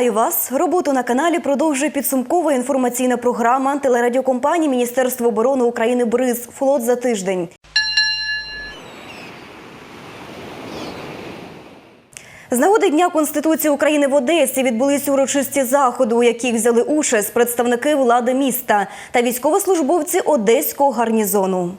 Вітаю вас! Роботу на каналі продовжує підсумкова інформаційна програма телерадіокомпанії Міністерства оборони України БРИЗ Флот за тиждень. З нагоди Дня Конституції України в Одесі відбулись урочисті заходи, у яких взяли участь представники влади міста та військовослужбовці Одеського гарнізону.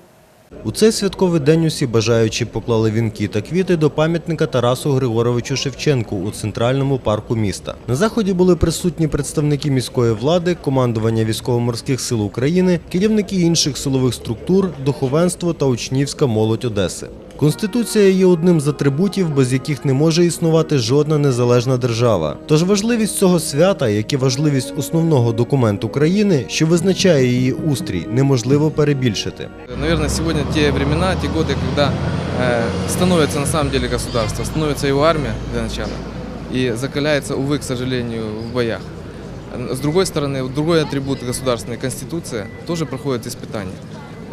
У цей святковий день усі бажаючі поклали вінки та квіти до пам'ятника Тарасу Григоровичу Шевченку у центральному парку міста. На заході були присутні представники міської влади, командування військово-морських сил України, керівники інших силових структур, духовенство та учнівська молодь Одеси. Конституція є одним з атрибутів, без яких не може існувати жодна незалежна держава. Тож важливість цього свята, як і важливість основного документу країни, що визначає її устрій, неможливо перебільшити. Наверное, сегодня те времена, те годы, когда э, становится на самом деле государство, становится его армия для начала и закаляется, увы, к сожалению, в боях. С другой стороны, другой атрибут государственной конституция тоже проходит испытание.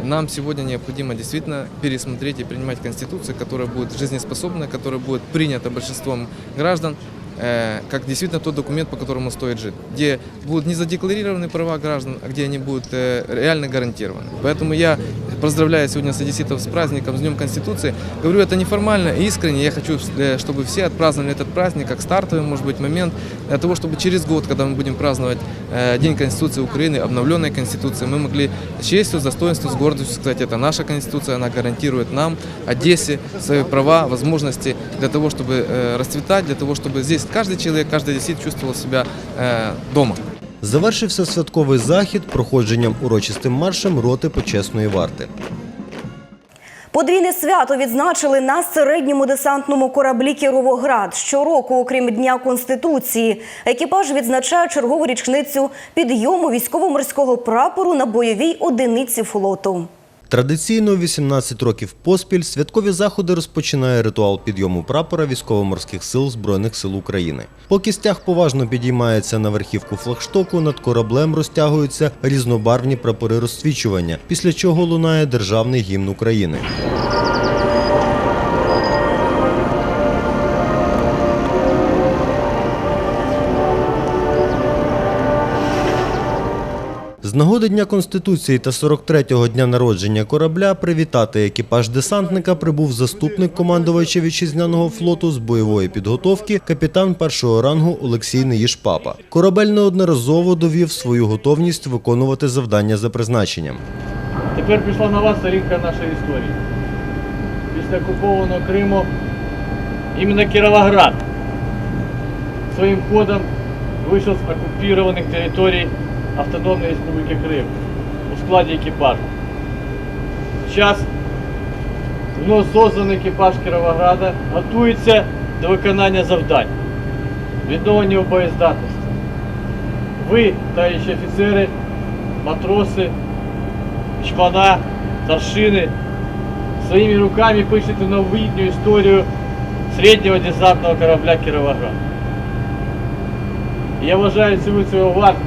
Нам сегодня необходимо действительно пересмотреть и принимать конституцию, которая будет жизнеспособна, которая будет принята большинством граждан, как действительно тот документ, по которому стоит жить, где будут не задекларированы права граждан, а где они будут э, реально гарантированы. Поэтому я поздравляю сегодня с одесситов с праздником, с Днем Конституции. Говорю это неформально, искренне. Я хочу, э, чтобы все отпраздновали этот праздник как стартовый, может быть, момент для того, чтобы через год, когда мы будем праздновать э, День Конституции Украины, обновленной Конституции, мы могли с честью, с достоинством, с гордостью сказать, это наша Конституция, она гарантирует нам, Одессе, свои права, возможности для того, чтобы э, расцветать, для того, чтобы здесь каждый человек, каждый одессит чувствовал себя э, дома. Завершився святковий захід проходженням урочистим маршем роти почесної варти. Подвійне свято відзначили на середньому десантному кораблі Кіровоград. Щороку, окрім Дня Конституції, екіпаж відзначає чергову річницю підйому військово-морського прапору на бойовій одиниці флоту. Традиційно 18 років поспіль святкові заходи розпочинає ритуал підйому прапора військово-морських сил Збройних сил України. Поки стяг поважно підіймається на верхівку флагштоку, над кораблем розтягуються різнобарвні прапори розсвічування, після чого лунає державний гімн України. З нагоди Дня Конституції та 43-го дня народження корабля привітати екіпаж десантника прибув заступник командувача вітчизняного флоту з бойової підготовки, капітан першого рангу Олексій Неїшпапа. Корабель неодноразово довів свою готовність виконувати завдання за призначенням. Тепер прийшла нова сторінка нашої історії. Після окупованого Криму іменно Кіровоград своїм ходом вийшов з окупованих територій Автономної Республіки Крим у складі екіпажу. Зараз вновь созданий екіпаж Кіровограда готується до виконання завдань, відновлення боєздатності. Ви, товариші офіцери, матроси, шпана, старшини своїми руками пишете новітню історію середнього десантного корабля Кіровоград. Я вважаю цю цього варто,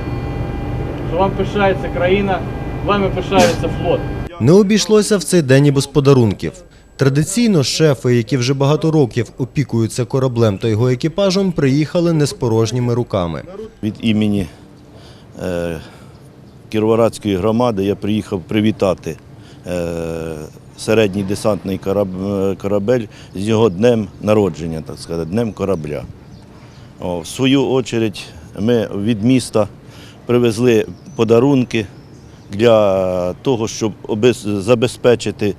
що вам пишається країна, вами пишається флот. Не обійшлося в цей день і без подарунків. Традиційно шефи, які вже багато років опікуються кораблем та його екіпажем, приїхали не з порожніми руками. Від імені е, Кіровоградської громади я приїхав привітати е, середній десантний кораб- е, корабель з його днем народження, так сказати, днем корабля. О, в свою очередь ми від міста привезли подарунки для того, щоб забезпечити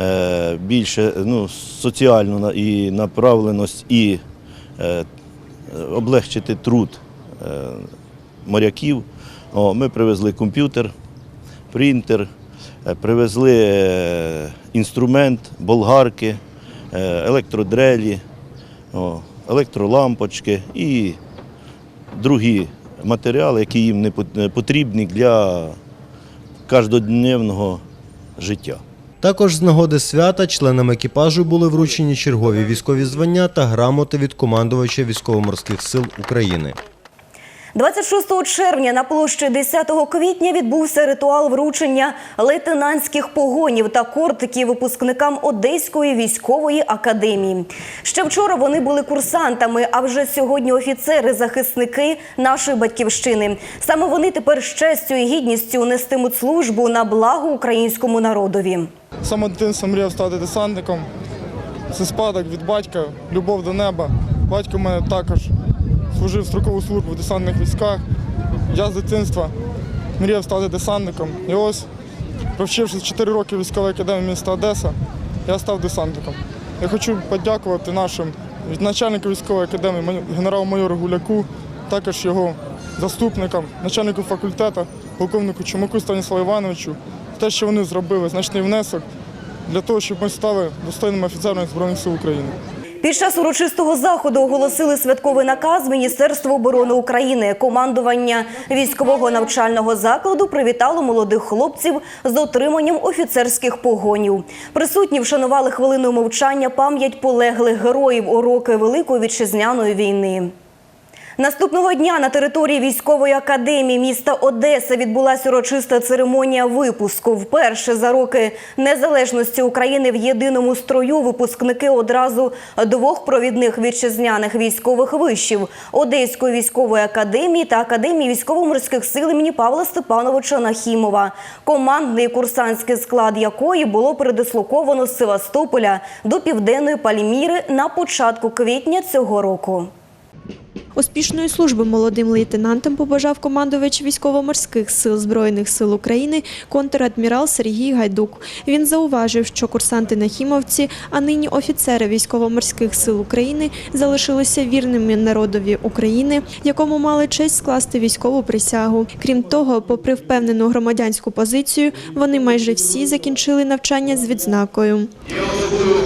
е, більше ну, соціальну і направленість і е, облегчити труд е, моряків. О, ми привезли комп'ютер, принтер, привезли інструмент, болгарки, електродрелі, електролампочки і другі матеріали, які їм не потрібні для кожнодневного життя. Також з нагоди свята членам екіпажу були вручені чергові військові звання та грамоти від командувача військово-морських сил України. 26 червня на площі 10 квітня відбувся ритуал вручення лейтенантських погонів та кортиків випускникам Одеської військової академії. Ще вчора вони були курсантами, а вже сьогодні офіцери-захисники нашої батьківщини. Саме вони тепер з честю і гідністю нестимуть службу на благо українському народові. Саме дитинства мріяв стати десантником. Це спадок від батька, любов до неба. Батько мене також служив строкову службу в десантних військах. Я з дитинства мріяв стати десантником. І ось, провчившись 4 роки в військовій академії міста Одеса, я став десантником. Я хочу подякувати нашим від начальника військової академії май- генерал-майору Гуляку, також його заступникам, начальнику факультету, полковнику Чумаку Станіславу Івановичу, те, що вони зробили значний внесок для того, щоб ми стали достойними офіцерами Збройних сил України. Під час урочистого заходу оголосили святковий наказ Міністерства оборони України. Командування військового навчального закладу привітало молодих хлопців з отриманням офіцерських погонів. Присутні вшанували хвилиною мовчання пам'ять полеглих героїв уроки Великої вітчизняної війни. Наступного дня на території військової академії міста Одеса відбулася урочиста церемонія випуску. Вперше за роки незалежності України в єдиному строю випускники одразу двох провідних вітчизняних військових вишів Одеської військової академії та академії військово-морських сил імені Павла Степановича Нахімова, командний курсантський склад якої було передислоковано з Севастополя до південної Пальміри на початку квітня цього року. Успішної служби молодим лейтенантам побажав командувач військово-морських сил Збройних сил України контр-адмірал Сергій Гайдук. Він зауважив, що курсанти нахімовці, а нині офіцери військово-морських сил України залишилися вірними народові України, якому мали честь скласти військову присягу. Крім того, попри впевнену громадянську позицію, вони майже всі закінчили навчання з відзнакою. Я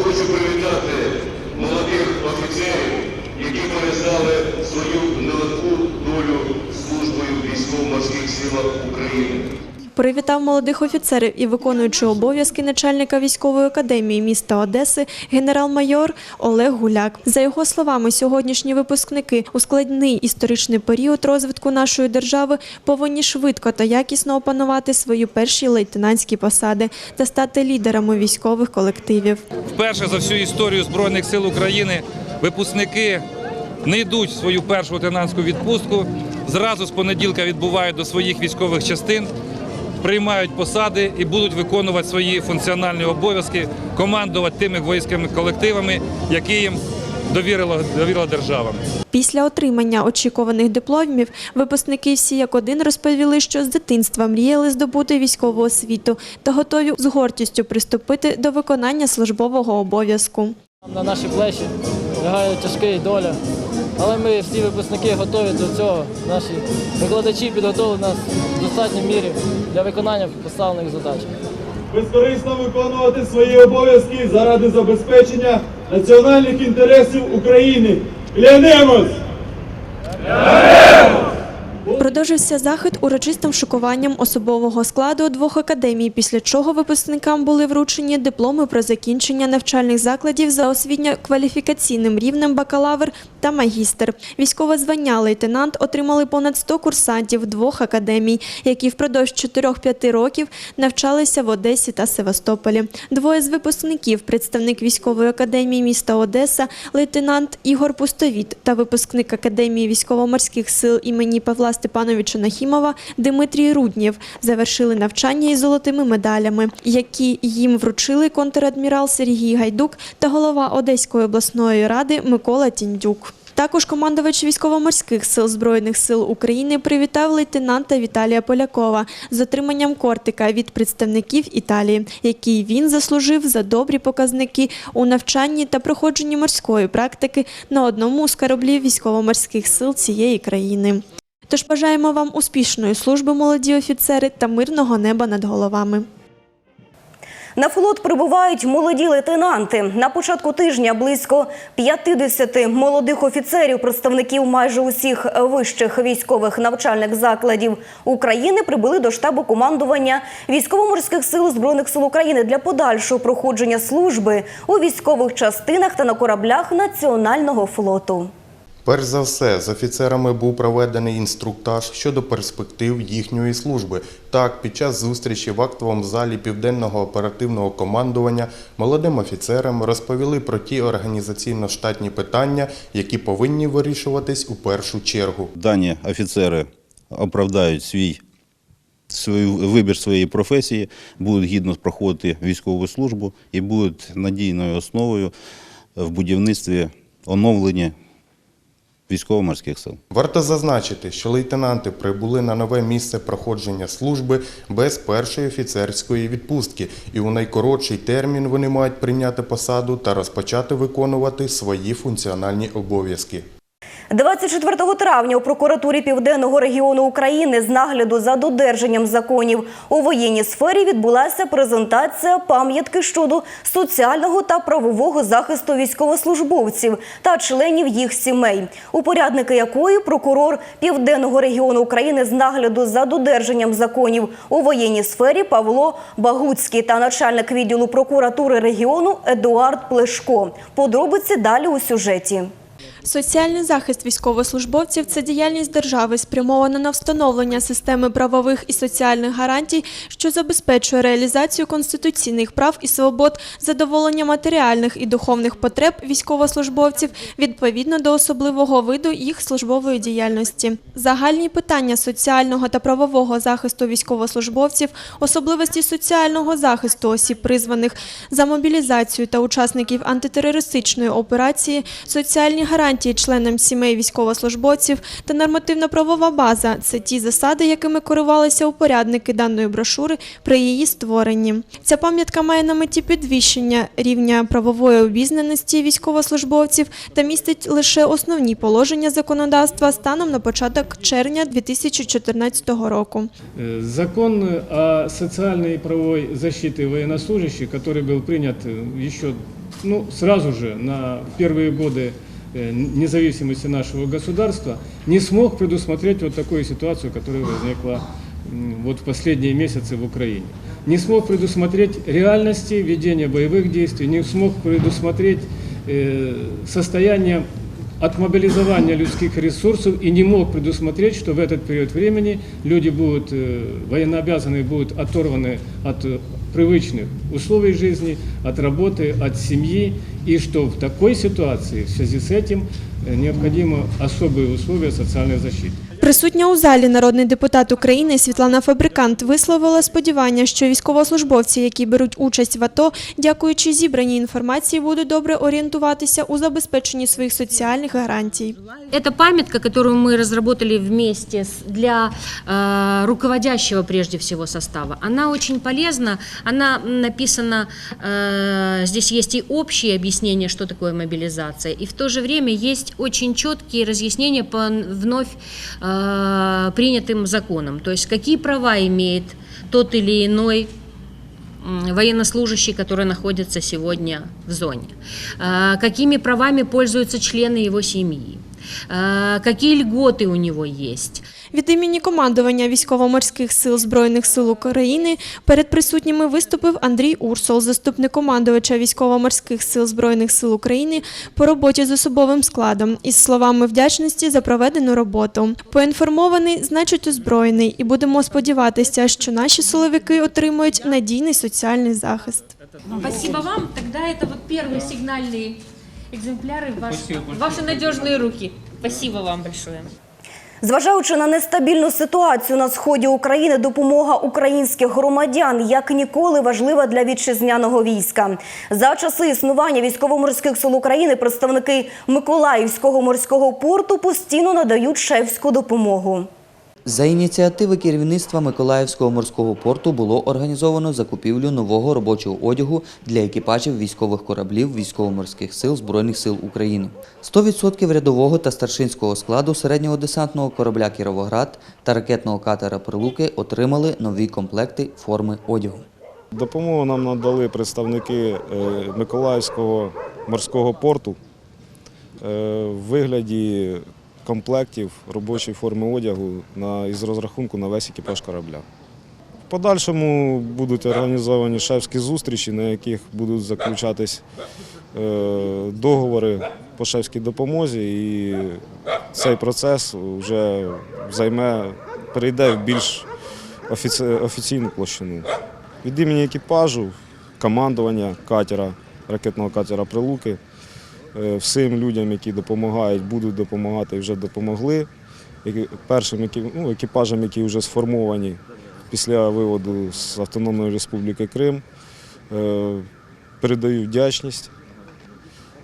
хочу привітати молодих офіцерів, які пов'язали свою нелегку долю службою в військово-морських силах України. Привітав молодих офіцерів і виконуючий обов'язки начальника військової академії міста Одеси генерал-майор Олег Гуляк. За його словами, сьогоднішні випускники у складний історичний період розвитку нашої держави повинні швидко та якісно опанувати свої перші лейтенантські посади та стати лідерами військових колективів. Вперше за всю історію Збройних сил України випускники не йдуть в свою першу лейтенантську відпустку. Зразу з понеділка відбувають до своїх військових частин, приймають посади і будуть виконувати свої функціональні обов'язки, командувати тими воїнськими колективами, які їм довірила, довірила держава. Після отримання очікуваних дипломів випускники всі як один розповіли, що з дитинства мріяли здобути військову освіту та готові з гордістю приступити до виконання службового обов'язку. На наші плечі лягає тяжкий доля. Але ми всі випускники готові до цього. Наші викладачі підготовили нас в достатній мірі для виконання поставлених задач. безкорисно виконувати свої обов'язки заради забезпечення національних інтересів України. Клянемось! Продовжився захід урочистим шокуванням особового складу двох академій, після чого випускникам були вручені дипломи про закінчення навчальних закладів за освітньо-кваліфікаційним рівнем бакалавр та магістр. Військове звання лейтенант отримали понад 100 курсантів двох академій, які впродовж 4-5 років навчалися в Одесі та Севастополі. Двоє з випускників, представник військової академії міста Одеса, лейтенант Ігор Пустовіт та випускник Академії військово-морських сил імені Павла Степановича Нахімова Дмитрій Руднєв завершили навчання із золотими медалями, які їм вручили контр-адмірал Сергій Гайдук та голова Одеської обласної ради Микола Тіндюк. Також командувач військово-морських сил Збройних сил України привітав лейтенанта Віталія Полякова з отриманням кортика від представників Італії, який він заслужив за добрі показники у навчанні та проходженні морської практики на одному з кораблів військово-морських сил цієї країни. Тож бажаємо вам успішної служби, молоді офіцери, та мирного неба над головами. На флот прибувають молоді лейтенанти. На початку тижня близько 50 молодих офіцерів, представників майже усіх вищих військових навчальних закладів України, прибули до штабу командування військово-морських сил збройних сил України для подальшого проходження служби у військових частинах та на кораблях Національного флоту. Перш за все, з офіцерами був проведений інструктаж щодо перспектив їхньої служби. Так, під час зустрічі в актовому залі Південного оперативного командування молодим офіцерам розповіли про ті організаційно-штатні питання, які повинні вирішуватись у першу чергу. Дані офіцери оправдають свій свою вибір своєї професії, будуть гідно проходити військову службу і будуть надійною основою в будівництві оновлення військово-морських сил. Варто зазначити, що лейтенанти прибули на нове місце проходження служби без першої офіцерської відпустки, і у найкоротший термін вони мають прийняти посаду та розпочати виконувати свої функціональні обов'язки. 24 травня у прокуратурі Південного регіону України з нагляду за додержанням законів у воєнній сфері відбулася презентація пам'ятки щодо соціального та правового захисту військовослужбовців та членів їх сімей, упорядники якої прокурор Південного регіону України з нагляду за додержанням законів у воєнній сфері Павло Багуцький та начальник відділу прокуратури регіону Едуард Плешко. Подробиці далі у сюжеті. Соціальний захист військовослужбовців це діяльність держави, спрямована на встановлення системи правових і соціальних гарантій, що забезпечує реалізацію конституційних прав і свобод, задоволення матеріальних і духовних потреб військовослужбовців відповідно до особливого виду їх службової діяльності. Загальні питання соціального та правового захисту військовослужбовців, особливості соціального захисту осіб, призваних за мобілізацію та учасників антитерористичної операції, соціальні гарантії членам сімей військовослужбовців та нормативно-правова база це ті засади, якими керувалися упорядники даної брошури при її створенні. Ця пам'ятка має на меті підвищення рівня правової обізнаності військовослужбовців та містить лише основні положення законодавства станом на початок червня 2014 року. Э, Закон о социальной и правовой защите военнослужащих, который был принят э, еще ну, сразу же на первые годы э, независимости нашего государства, не смог предусмотреть вот такую ситуацию, которая возникла вот в последние месяцы в Украине. Не смог предусмотреть реальности ведения боевых действий, не смог предусмотреть э, состояние от мобилизования людских ресурсов и не мог предусмотреть, что в этот период времени люди будут, э, военнообязанные будут оторваны от э, привычных условий жизни, от работы, от семьи, и что в такой ситуации в связи с этим э, необходимы особые условия социальной защиты. Присутня у залі народний депутат України Світлана Фабрикант висловила сподівання, що військовослужбовці, які беруть участь в АТО, дякуючи зібраній інформації, будуть добре орієнтуватися у забезпеченні своїх соціальних гарантій. Это памятка, которую мы разработали вместе с- для э, руководящего прежде всего состава. Она очень полезна, она написана, э, здесь есть и общие объяснения, что такое мобилизация, и в то же время есть очень четкие разъяснения по н- вновь э, принятым законам, то есть какие права имеет тот или иной м, военнослужащий, который находится сегодня в зоне, Э, какими правами пользуются члены его семьи, Э, какие льготы у него есть. Від імені командування військово-морських сил Збройних сил України перед присутніми виступив Андрій Урсол, заступник командувача військово-морських сил Збройних сил України по роботі з особовим складом, із словами вдячності за проведену роботу. Поінформований, значить озброєний, і будемо сподіватися, що наші силовики отримують надійний соціальний захист. Спасибо вам. Тогда это вот первые сигнальные экземпляры в, ваш- в ваши надежные руки. Спасибо вам большое. Зважаючи на нестабільну ситуацію на сході України, допомога українських громадян як ніколи важлива для вітчизняного війська. За часи існування військово-морських сил України представники Миколаївського морського порту постійно надають шефську допомогу. За ініціативи керівництва Миколаївського морського порту було організовано закупівлю нового робочого одягу для екіпажів військових кораблів військово-морських сил Збройних сил України. 100% рядового та старшинського складу середнього десантного корабля Кіровоград та ракетного катера Прилуки отримали нові комплекти форми одягу. Допомогу нам надали представники е, Миколаївського морського порту е, в вигляді комплектів робочої форми одягу на, із розрахунку на весь екіпаж корабля. В подальшому будуть організовані шефські зустрічі, на яких будуть заключатись е, договори по шефській допомозі, і цей процес вже займе, перейде в більш офіці- офіційну площину. Від імені екіпажу, командування катера, ракетного катера Прилуки, всім людям, які допомагають, будуть допомагати вже допомогли. Першим ну, екіпажам, які вже сформовані після виводу з Автономної Республіки Крим, е, передаю вдячність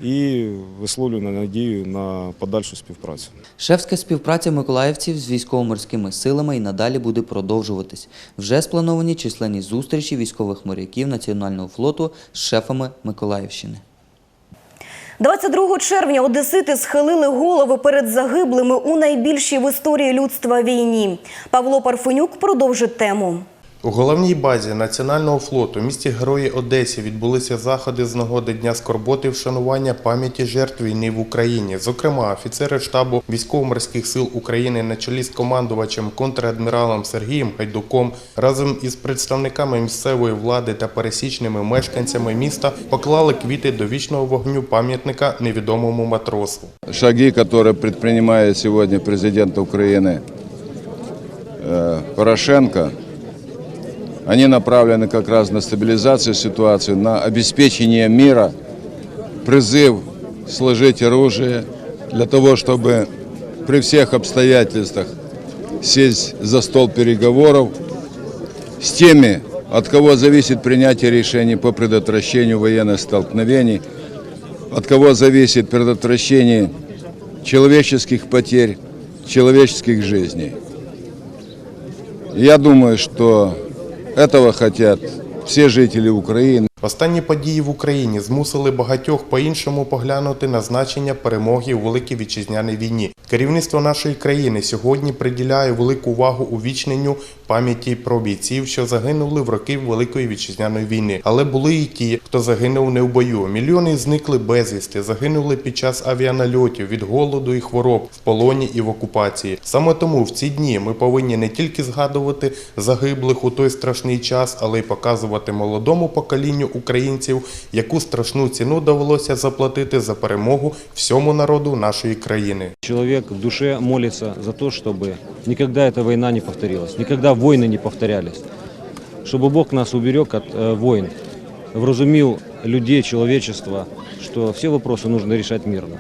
і висловлюю надію на подальшу співпрацю. Шефська співпраця миколаївців з військово-морськими силами і надалі буде продовжуватись. Вже сплановані численні зустрічі військових моряків Національного флоту з шефами Миколаївщини. 22 червня одесити схилили голови перед загиблими у найбільшій в історії людства війні. Павло Парфенюк продовжить тему. У головній базі Національного флоту в місті Герої Одесі відбулися заходи з нагоди Дня скорботи і вшанування пам'яті жертв війни в Україні. Зокрема, офіцери штабу військово-морських сил України на чолі з командувачем контрадміралом Сергієм Гайдуком разом із представниками місцевої влади та пересічними мешканцями міста поклали квіти до вічного вогню пам'ятника невідомому матросу. шаги, которые предпринимает сегодня президент Украины э, Порошенко, они направлены как раз на стабилизацию ситуации, на обеспечение мира, призыв сложить оружие для того, чтобы при всех обстоятельствах сесть за стол переговоров с теми, от кого зависит принятие решений по предотвращению военных столкновений, от кого зависит предотвращение человеческих потерь, человеческих жизней. Я думаю, что этого хотят все жители Украины. Останні події в Україні змусили багатьох по-іншому поглянути на значення перемоги у Великій Вітчизняній війні. Керівництво нашої країни сьогодні приділяє велику увагу увічненню пам'яті про бійців, що загинули в роки Великої Вітчизняної війни. Але були і ті, хто загинув не в бою. Мільйони зникли безвісти, загинули під час авіанальотів від голоду і хвороб в полоні і в окупації. Саме тому в ці дні ми повинні не тільки згадувати загиблих у той страшний час, але й показувати молодому поколінню українців, яку страшну ціну довелося заплатити за перемогу всьому народу нашої країни. Человек в душе молится за то, чтобы никогда эта война не повторилась, никогда войны не повторялись. Чтобы Бог нас уберег от э, войн, вразумил людей, человечества, что все вопросы нужно решать мирно.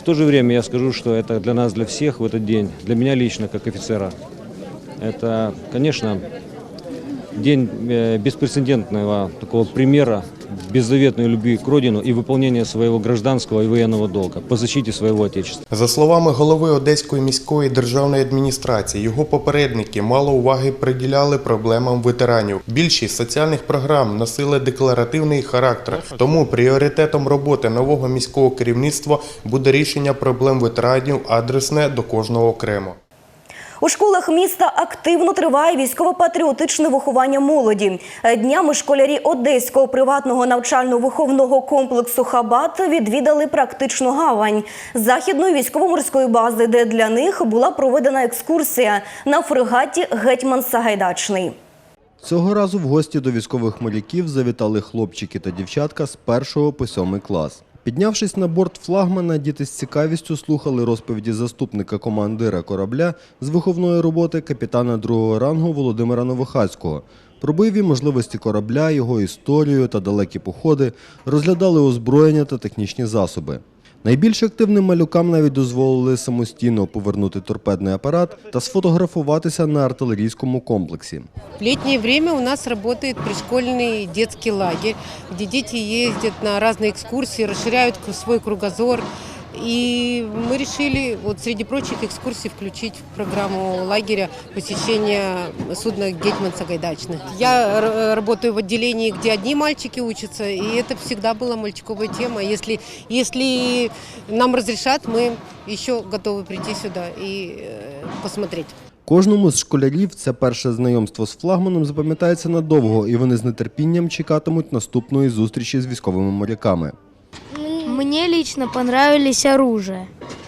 В то же время я скажу, что это для нас, для всех в этот день, для меня лично, как офицера, это, конечно, день э, беспрецедентного такого примера беззаветной любви к Родину и выполнения своего гражданского и военного долга по защите своего Отечества. За словами голови Одеської міської державної адміністрації, його попередники мало уваги приділяли проблемам ветеранів. Більшість соціальних програм носили декларативний характер. Тому пріоритетом роботи нового міського керівництва буде рішення проблем ветеранів адресне до кожного окремо. У школах міста активно триває військово-патріотичне виховання молоді. Днями школярі Одеського приватного навчально-виховного комплексу Хабат відвідали практичну гавань західної військово-морської бази, де для них була проведена екскурсія на фрегаті Гетьман Сагайдачний. Цього разу в гості до військових моряків завітали хлопчики та дівчатка з першого по сьомий клас. Піднявшись на борт флагмана, діти з цікавістю слухали розповіді заступника командира корабля з виховної роботи капітана другого рангу Володимира Новохацького. Про бойові можливості корабля, його історію та далекі походи розглядали озброєння та технічні засоби. Найбільш активним малюкам навіть дозволили самостійно повернути торпедний апарат та сфотографуватися на артилерійському комплексі. В летнее время у нас работает пришкольный детский лагерь, где дети ездят на разные экскурсии, расширяют к- свой кругозор. И мы решили вот среди прочих экскурсий включить в программу лагеря посещение судна «Гетьман Сагайдачный». Я р- работаю в отделении, где одни мальчики учатся, и это всегда была мальчиковая тема. Если, если нам разрешат, мы еще готовы прийти сюда и э, посмотреть. Кожному з школярів це перше знайомство з флагманом запам'ятається надовго, і вони з нетерпінням чекатимуть наступної зустрічі з військовими моряками. Мне лично понравились оружия,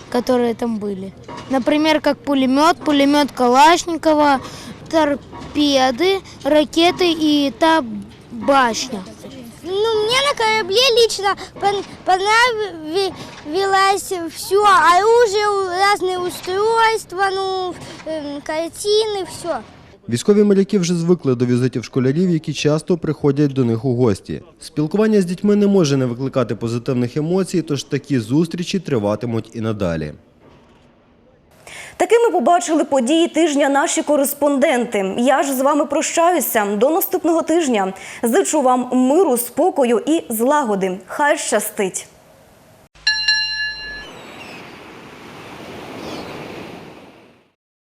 которые там были. Например, как пулемет, пулемет Калашникова, торпеды, ракеты и та башня. Ну, мне корабле лично пон- понравилось все. Оружие, разные устройства, ну, эм, картины, все. Військові моряки вже звикли до візитів школярів, які часто приходять до них у гості. Спілкування з дітьми не може не викликати позитивних емоцій, тож такі зустрічі триватимуть і надалі. Такими побачили події тижня наші кореспонденти. Я ж з вами прощаюся до наступного тижня. Зичу вам миру, спокою і злагоди. Хай щастить!